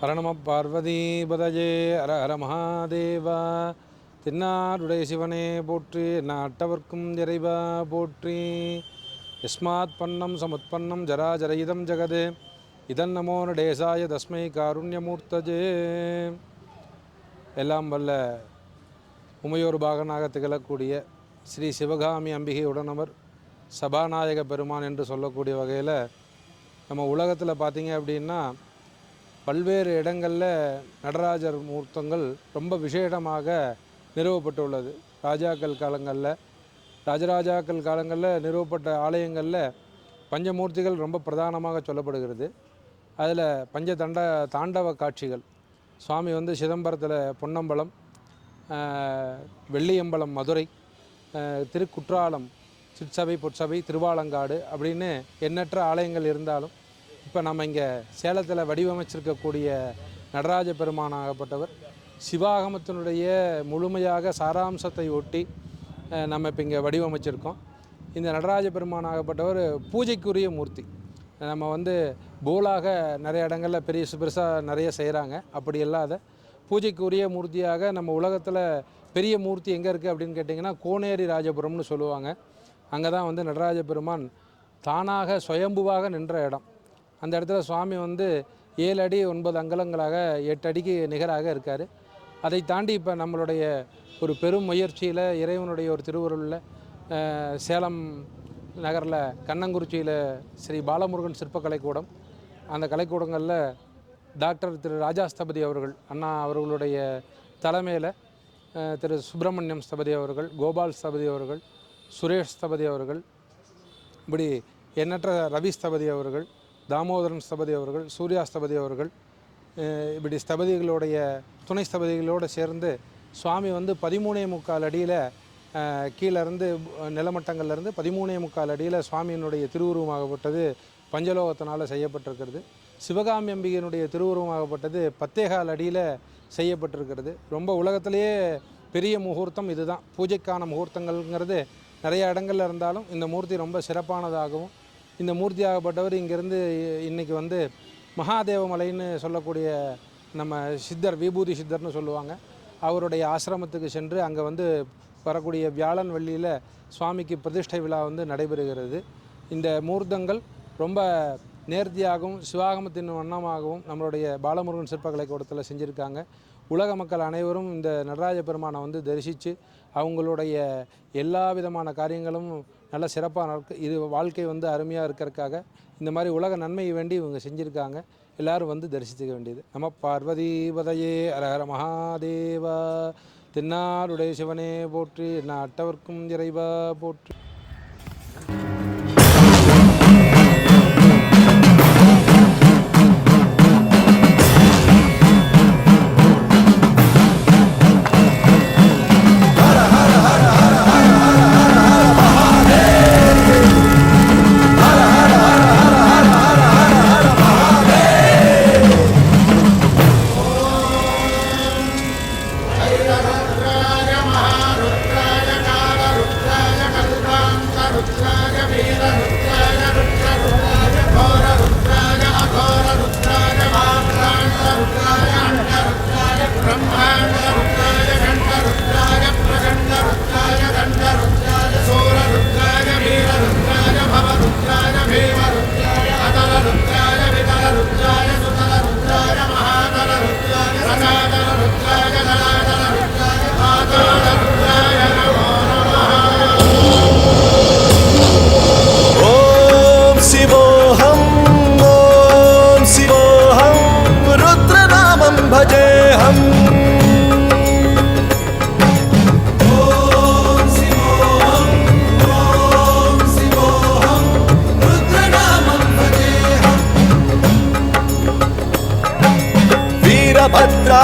ஹரணம பார்வதிபதஜே ஹர ஹர மகாதேவா தென்னாடுடைய சிவனே போற்றி நாட்டவர்க்கும் இறைவா போற்றி। யஸ்மாத் பன்னம் சமுத்பன்னம் ஜராஜரயிதம் ஜெகதே இதன் நமோ நடேசாய தஸ்மை காருண்யமூர்த்தஜே எல்லாம் வல்ல உமையோர் பாகனாக திகழக்கூடிய ஸ்ரீ சிவகாமி அம்பிகை உடனவர் சபாநாயக பெருமான் என்று சொல்லக்கூடிய வகையில் நம்ம உலகத்தில் பார்த்தீங்க அப்படின்னா பல்வேறு இடங்களில் நடராஜர் மூர்த்தங்கள் ரொம்ப விசேடமாக நிறுவப்பட்டுள்ளது. ராஜாக்கள் காலங்களில் ராஜராஜாக்கள் காலங்களில் நிறுவப்பட்ட ஆலயங்களில் பஞ்சமூர்த்திகள் ரொம்ப பிரதானமாக சொல்லப்படுகிறது. அதில் பஞ்ச தண்ட தாண்டவ காட்சிகள் சுவாமி வந்து சிதம்பரத்தில் பொன்னம்பலம் வெள்ளியம்பலம் மதுரை திருக்குற்றாலம் சிற்சபை பொற்சபை திருவாலங்காடு அப்படின்னு எண்ணற்ற ஆலயங்கள் இருந்தாலும் இப்போ நம்ம இங்கே சேலத்தில் வடிவமைச்சிருக்கக்கூடிய நடராஜ பெருமானாகப்பட்டவர் சிவாகமத்தினுடைய முழுமையாக சாராம்சத்தை ஒட்டி நம்ம இப்போ இங்கே வடிவமைச்சிருக்கோம். இந்த நடராஜ பெருமானாகப்பட்டவர் பூஜைக்குரிய மூர்த்தி. நம்ம வந்து போலாக நிறைய இடங்களில் பெரிய பெருசாக நிறைய செய்கிறாங்க அப்படி இல்லாத பூஜைக்குரிய மூர்த்தியாக நம்ம உலகத்தில் பெரிய மூர்த்தி எங்கே இருக்குது அப்படின்னு கேட்டிங்கன்னா கோனேரி ராஜபுரம்னு சொல்லுவாங்க. அங்கே தான் வந்து நடராஜ பெருமான் தானாக சுயம்புவாக நின்ற இடம். அந்த இடத்துல சுவாமி வந்து ஏழு அடி ஒன்பது அங்கலங்களாக எட்டு அடிக்கு நிகராக இருக்கார். அதை தாண்டி இப்போ நம்மளுடைய ஒரு பெரும் முயற்சியில் இறைவனுடைய ஒரு திருவுருளில் சேலம் நகரில் கண்ணங்குறிச்சியில் ஸ்ரீ பாலமுருகன் சிற்ப கலைக்கூடம் அந்த கலைக்கூடங்களில் டாக்டர் திரு ராஜாஸ்தபதி அவர்கள் அண்ணா அவர்களுடைய தலைமையில் திரு சுப்பிரமணியம் ஸ்தபதி அவர்கள் கோபால் ஸ்தபதி அவர்கள் சுரேஷ் ஸ்தபதி அவர்கள் இப்படி எண்ணற்ற ரவி ஸ்தபதி அவர்கள் தாமோதரன் ஸ்தபதி அவர்கள் சூர்யா ஸ்தபதி அவர்கள் இப்படி ஸ்தபதிகளுடைய துணை ஸ்தபதிகளோடு சேர்ந்து சுவாமி வந்து பதிமூணே முக்கால் அடியில் கீழேருந்து நிலமட்டங்கள்லேருந்து பதிமூணே முக்கால் அடியில் சுவாமியினுடைய திருவுருவமாகப்பட்டது பஞ்சலோகத்தினால் செய்யப்பட்டிருக்கிறது. சிவகாமி அம்பிகையினுடைய திருவுருவமாகப்பட்டது பத்தேகால் அடியில் செய்யப்பட்டிருக்கிறது. ரொம்ப உலகத்திலேயே பெரிய முகூர்த்தம் இதுதான். பூஜைக்கான முகூர்த்தங்கள்ங்கிறது நிறைய இடங்கள்ல இருந்தாலும் இந்த மூர்த்தி ரொம்ப சிறப்பானதாகவும் இந்த மூர்த்தியாகப்பட்டவர் இங்கேருந்து இன்றைக்கி வந்து மகாதேவமலைன்னு சொல்லக்கூடிய நம்ம சித்தர் விபூதி சித்தர்னு சொல்லுவாங்க. அவருடைய ஆசிரமத்துக்கு சென்று அங்கே வந்து வரக்கூடிய வியாழன் வெள்ளியில் சுவாமிக்கு பிரதிஷ்டை விழா வந்து நடைபெறுகிறது. இந்த மூர்த்தங்கள் ரொம்ப நேர்த்தியாகவும் சிவாகமத்தின் வண்ணமாகவும் நம்மளுடைய பாலமுருகன் சிற்பக்கலை கூடத்தில் செஞ்சுருக்காங்க. உலக மக்கள் அனைவரும் இந்த நடராஜ பெருமானை வந்து தரிசித்து அவங்களுடைய எல்லா விதமான காரியங்களும் நல்ல சிறப்பாக நடக்கு இது வாழ்க்கை வந்து அருமையாக இருக்கிறதுக்காக இந்த மாதிரி உலக நன்மையை வேண்டி இவங்க செஞ்சுருக்காங்க. எல்லாரும் வந்து தரிசித்துக்க வேண்டியது. நம்ம பார்வதிபதையே அரஹர மகாதேவா. தென்னாடுடைய சிவனே போற்றி நாட்டவர்க்கும் இறைவா போற்றி.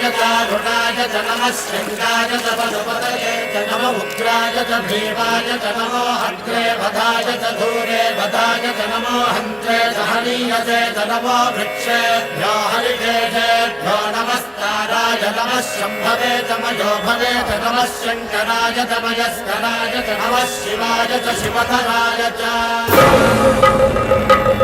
च रुणाय च नमः शृङ्गाय च पशुपतये च नम उग्राय च भीमाय च नमो हन्त्रे वधाय च धूरे वधाय च नमो हन्त्रे च हनीयसे च नमो वृक्षेभ्यो हरिकेशेभ्यो नमस्काराय नमः शम्भवे च मयो भवे च नमः शङ्कराय च मयस्कराय च नमः शिवाय च शिवधराय च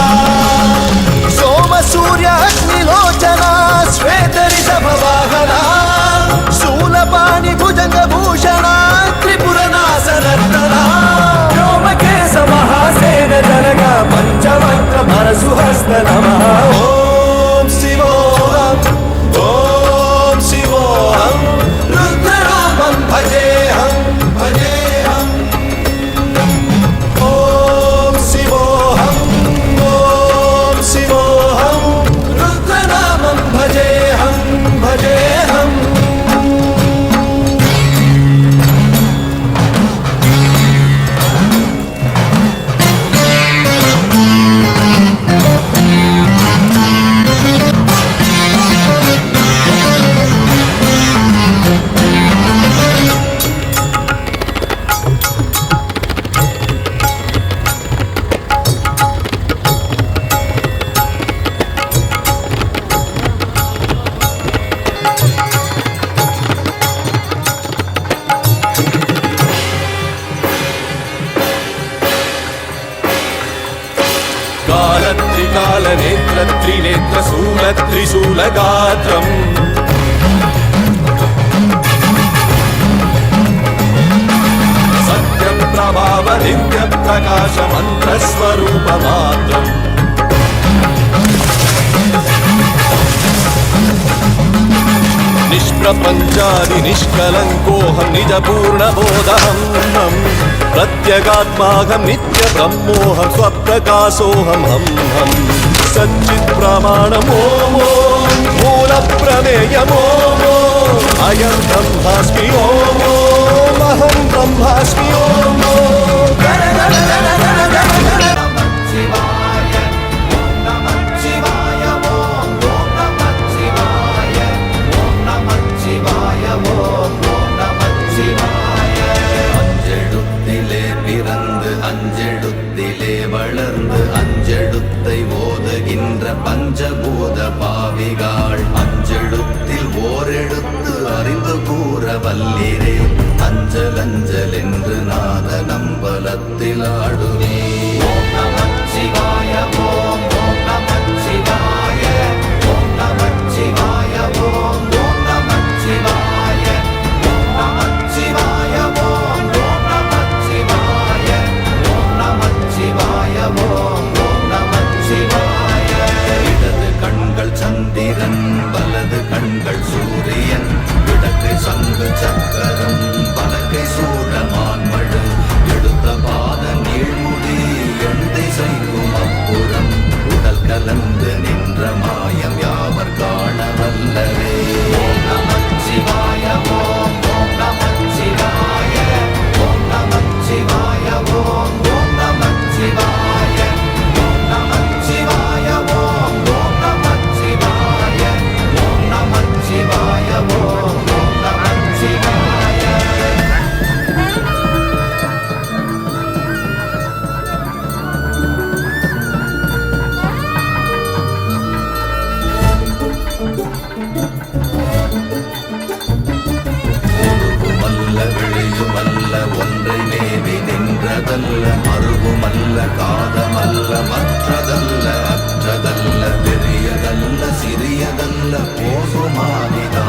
శూలగాత్రం సత్యం ప్రభావ నిత్య ప్రకాశ మంత్రస్వరూప మాత్రం నిష్ప్రపంచాది నిష్కలంకోహం నిజ పూర్ణబోధహం ప్రత్యగాత్మాహం నిత్య బ్రహ్మోహం స్వప్రకాశోహం హం హం సచ్చిత్ ప్రమాణమోమో మూల ప్రమేయమోమో అయం బ్రహ్మాస్మి ఓమో మహం బ్రహ్మాస్మి ఓమో அஞ்சல் அஞ்சல் என்று நாத நம்பலத்தில் ஆடுற அதுவுமல்ல காதமல்ல மற்றதல்ல அற்றதல்ல பெரியதல்ல சிறியதல்ல போகுமாகிதானுமல்ல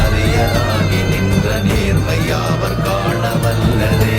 அரியதாகி நின்ற நேர்மையாவர் காணவல்லரே